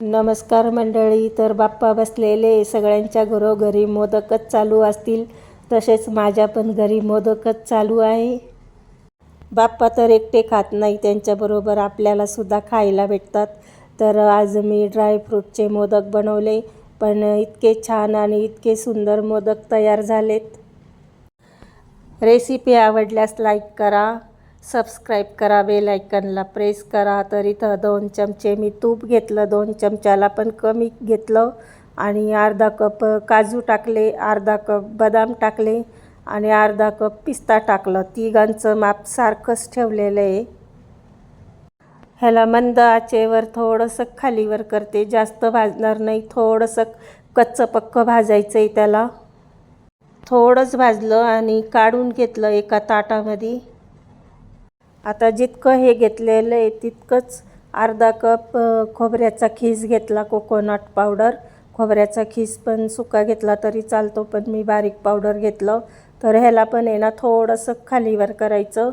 नमस्कार मंडळी तर बाप्पा बसलेले सगळ्यांच्या घरोघरी मोदकच चालू असतील. तसेच माझ्या पण घरी मोदकच चालू आहे. बाप्पा तर एकटे खात नाही त्यांच्याबरोबर आपल्याला सुद्धा खायला भेटतात. तर आज मी ड्रायफ्रूटचे मोदक बनवले पण इतके छान आणि इतके सुंदर मोदक तयार झालेत. रेसिपी आवडल्यास लाईक करा. सबस्क्राईब करा बेल आयकनला प्रेस करा. तर इथं दोन चमचे मी तूप घेतलं दोन चमच्याला पण कमी घेतलं. आणि अर्धा कप काजू टाकले अर्धा कप बदाम टाकले आणि अर्धा कप पिस्ता टाकलं. तिघांचं माप सारखंच ठेवलेलं आहे. ह्याला मंद आचेवर थोडंसं खालीवर करते. जास्त भाजणार नाही. थोडंसं कच्चं पक्कं भाजायचं आहे त्याला. थोडंच भाजलं आणि काढून घेतलं एका ताटामध्ये. आता जितकं हे घेतलेलं आहे तितकंच अर्धा कप खोबऱ्याचा खीस घेतला कोकोनट पावडर खोबऱ्याचा खीस पण सुका घेतला तरी चालतो पण मी बारीक पावडर घेतलं. तर ह्याला पण आहे ना थोडंसं खालीवर करायचं.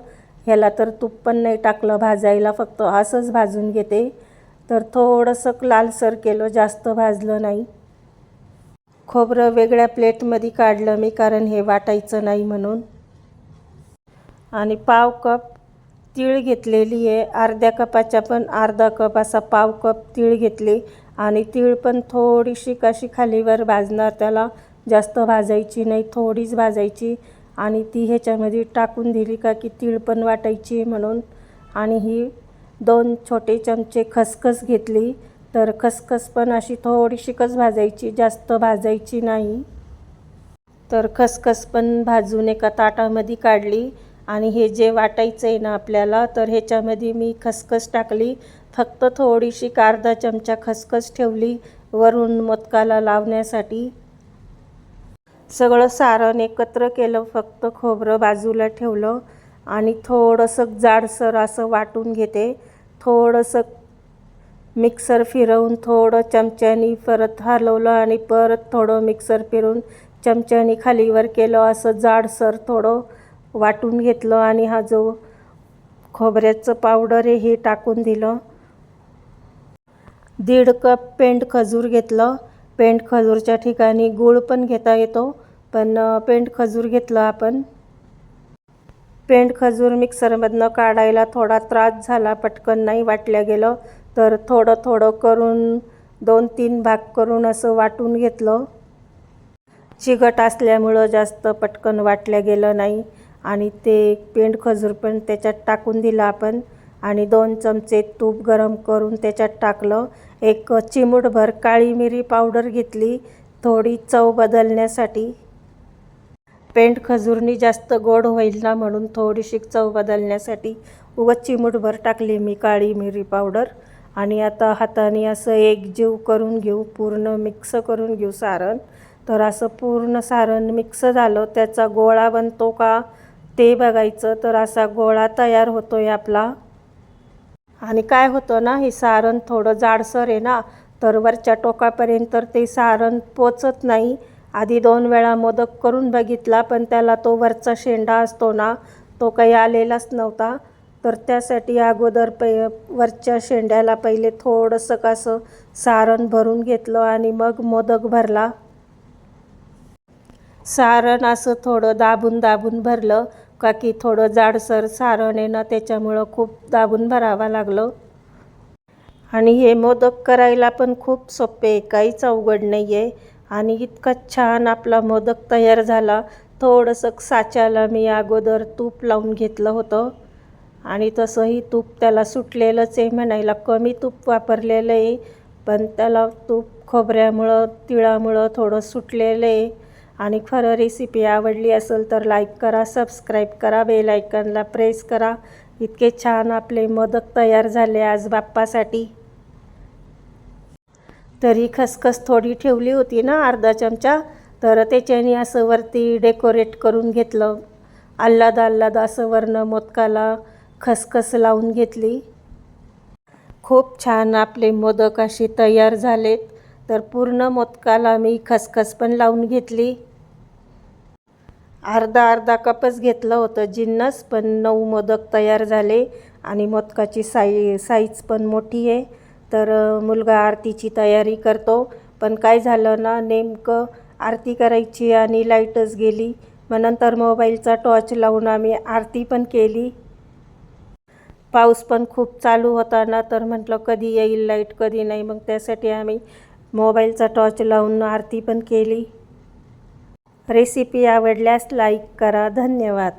ह्याला तर तूप पण नाही टाकलं भाजायला फक्त असंच भाजून घेते. तर थोडंसं लालसर केलं जास्त भाजलं नाही. खोबरं वेगळ्या प्लेटमध्ये काढलं मी कारण हे वाटायचं नाही म्हणून. आणि पाव कप तीळ घेतलेली आहे. अर्ध्या कपाच्या पण अर्धा कप असा पाव कप तीळ घेतली. आणि तीळ पण थोडीशी कशी खालीवर भाजणार त्याला जास्त भाजायची नाही थोडीच भाजायची. आणि ती ह्याच्यामध्ये टाकून दिली का की तीळ पण वाटायची म्हणून. आणि ही दोन छोटे चमचे खसखस घेतली. तर खसखस पण अशी थोडीशीकच भाजायची जास्त भाजायची नाही. तर खसखस पण भाजून एका ताटामध्ये काढली. आणि हे जे वाटायचं आहे ना आपल्याला तर ह्याच्यामध्ये मी खसखस टाकली. फक्त थोडीशी अर्धा चमचा खसखस ठेवली वरून मोदकाला लावण्यासाठी. सगळं सारण एकत्र केलं फक्त खोबरं बाजूला ठेवलं आणि थोडंसं जाडसर असं वाटून घेते. थोडंसं मिक्सर फिरवून थोडं चमच्यानी परत हलवलं आणि परत थोडं मिक्सर फिरवून चमच्यानी खालीवर केलं असं जाडसर थोडं. वाटून घेतलं आणि हा जो खोबऱ्याचं पावडर आहे हे टाकून दिलं. दीड कप पेंड खजूर घेतलं. पेंड खजूरच्या ठिकाणी गूळ पण घेता येतो पण पेंट पेंड खजूर घेतलं आपण. पेंड खजूर मिक्सरमधनं काढायला थोडा त्रास झाला पटकन नाही वाटल्या गेलं तर थोडं थोडं करून दोन तीन भाग करून असं वाटून घेतलं. चिकट असल्यामुळं जास्त पटकन वाटल्या गेलं नाही. आणि ते पेंड खजूर पण त्याच्यात टाकून दिलं आपण. आणि दोन चमचे तूप गरम करून त्याच्यात टाकलं. एक चिमूटभर काळी मिरी पावडर घेतली. थोडी चव बदलण्यासाठी. पेंड खजूरनी जास्त गोड होईल ना म्हणून थोडीशी चव बदलण्यासाठी उगाच चिमूटभर टाकली मी काळी मिरी पावडर. आणि आता हाताने असं एकजीव करून घेऊ पूर्ण मिक्स करून घेऊ सारण. तर असं पूर्ण सारण मिक्स झालं त्याचा गोळा बनतो का? ते बघायचं तर असा गोळा तयार होतो आहे आपला. आणि काय होतं ना हे सारण थोडं जाडसर आहे ना तर वरच्या टोकापर्यंत तर ते सारण पोचत नाही. आधी दोन वेळा मोदक करून बघितला पण त्याला तो वरचा शेंडा असतो ना तो काही आलेलाच नव्हता. तर त्यासाठी अगोदर पै वरच्या शेंड्याला पहिले थोडंसं कसं सारण भरून घेतलं आणि मग मोदक भरला. सारण असं थोडं दाबून दाबून भरलं. का की थोडं जाडसर सारण आहे ना त्याच्यामुळं खूप दाबून भरावं लागलं. आणि हे मोदक करायला पण खूप सोपे आहे काहीच अवघड नाही आहे आणि इतका छान आपला मोदक तयार झाला. थोडंसं साच्याला मी अगोदर तूप लावून घेतलं होतं. आणि तसंही तूप त्याला सुटलेलंच आहे म्हणायला कमी तूप वापरलेलं आहे. पण त्याला तूप खोबऱ्यामुळं तिळामुळं थोडं सुटलेलं आहे. आणि खरं रेसिपी आवडली असेल तर लाईक करा सबस्क्राईब करा बेल आयकनला प्रेस करा. इतके छान आपले मोदक तयार झाले आज बाप्पासाठी. तरी खसखस थोडी ठेवली होती ना अर्धा चमचा तर त्याच्याने असं वरती डेकोरेट करून घेतलं. आल्हाद आल्हाद असं वरनं मोदकाला खसखस लावून घेतली. खूप छान आपले मोदक असे तयार झालेत. तर पूर्ण मोदकाला मी खसखस पण लावून घेतली. अर्धा अर्धा कपच घेतलं होतं जिन्नस पण नऊ मोदक तयार झाले आणि मोदकाची साई साईज पण मोठी आहे. तर मुलगा आरतीची तयारी करतो. पण काय झालं ना नेमकं आरती करायची आणि लाईटच गेली. मग नंतर मोबाईलचा टॉर्च लावून आम्ही आरती पण केली. पाऊस पण खूप चालू होता ना तर म्हटलं कधी येईल लाइट कधी नाही. मग त्यासाठी आम्ही मोबाईलचा टॉर्च लावून आरती पण केली. रेसिपी आवडल्यास लाईक करा. धन्यवाद.